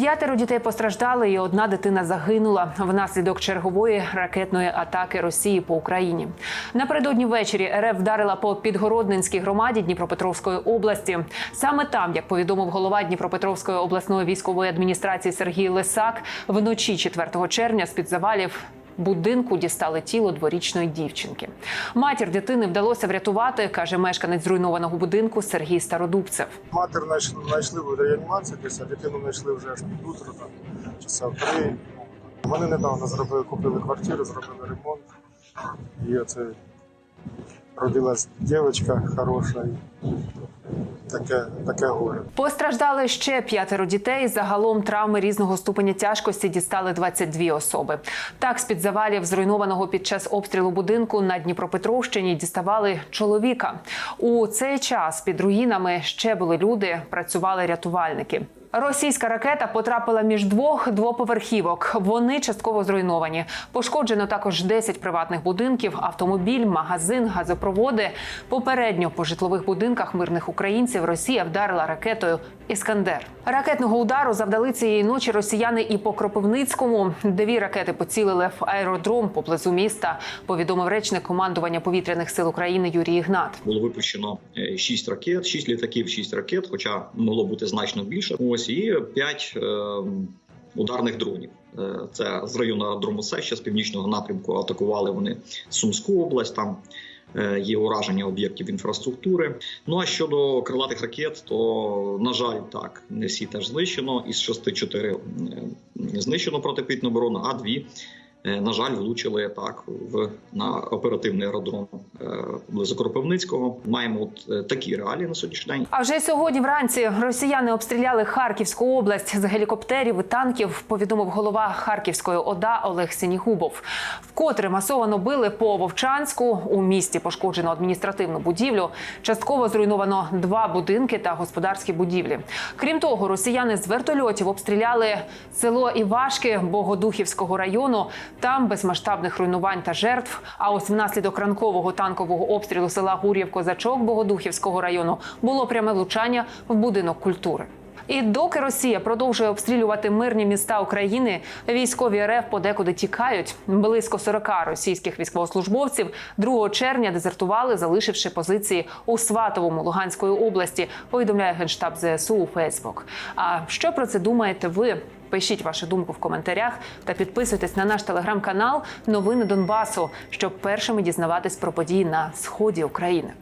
П'ятеро дітей постраждали, і одна дитина загинула внаслідок чергової ракетної атаки Росії по Україні. Напередодні ввечері РФ вдарила по Підгородненській громаді Дніпропетровської області. Саме там, як повідомив голова Дніпропетровської обласної військової адміністрації Сергій Лисак, вночі 4 червня з під завалів. Будинку дістали тіло дворічної дівчинки. Матір дитини вдалося врятувати, каже мешканець зруйнованого будинку Сергій Стародубцев. Матір знайш- знайшли в реанімації, а дитину знайшли вже аж під утро, там, часа три. Вони недавно зробили, купили квартиру, зробили ремонт. І оце родилась дівчинка хороша. Таке, таке горе. Постраждали ще п'ятеро дітей. Загалом травми різного ступеня тяжкості дістали 22 особи. Так, з під завалів зруйнованого під час обстрілу будинку на Дніпропетровщині діставали чоловіка. У цей час під руїнами ще були люди, працювали рятувальники. Російська ракета потрапила між двох двоповерхівок. Вони частково зруйновані. Пошкоджено також 10 приватних будинків, автомобіль, магазин, газопроводи. Попередньо по житлових будинках мирних українців Росія вдарила ракетою Іскандер. Ракетного удару завдали цієї ночі росіяни і по Кропивницькому. Дві ракети поцілили в аеродром поблизу міста. Повідомив речник командування повітряних сил України Юрій Ігнат. було випущено 6 ракет, 6 літаків, 6 ракет, хоча могло бути значно більше. Ось і 5 е, ударних дронів. Е, Це з району аеродрому Сеща з північного напрямку атакували вони Сумську область. Там е, є ураження об'єктів інфраструктури. Ну а щодо крилатих ракет, то на жаль, так не всі теж знищено. Із 6 4 знищено протипітну оборону, а дві. Е, На жаль, влучили так в на оперативний аеродром е, поблизу Кропивницького. Маємо от е, такі реалії на сьогоднішній день. А вже сьогодні вранці росіяни обстріляли Харківську область з гелікоптерів і танків. Повідомив голова Харківської ОДА Олег Сінігубов. Вкотре масовано били по Вовчанську. У місті пошкоджено адміністративну будівлю. Частково зруйновано два будинки та господарські будівлі. Крім того, росіяни з вертольотів обстріляли село Івашки Богодухівського району. Там без масштабних руйнувань та жертв. А ось внаслідок ранкового танкового обстрілу села Гур'єв Козачок Богодухівського району було пряме влучання в будинок культури. І доки Росія продовжує обстрілювати мирні міста України, військові РФ подекуди тікають. Близько 40 російських військовослужбовців 2 червня дезертували, залишивши позиції у Сватовому Луганської області. Повідомляє генштаб ЗСУ у Фейсбук. А що про це думаєте ви? Пишіть вашу думку в коментарях та підписуйтесь на наш телеграм-канал Новини Донбасу, щоб першими дізнаватись про події на сході України.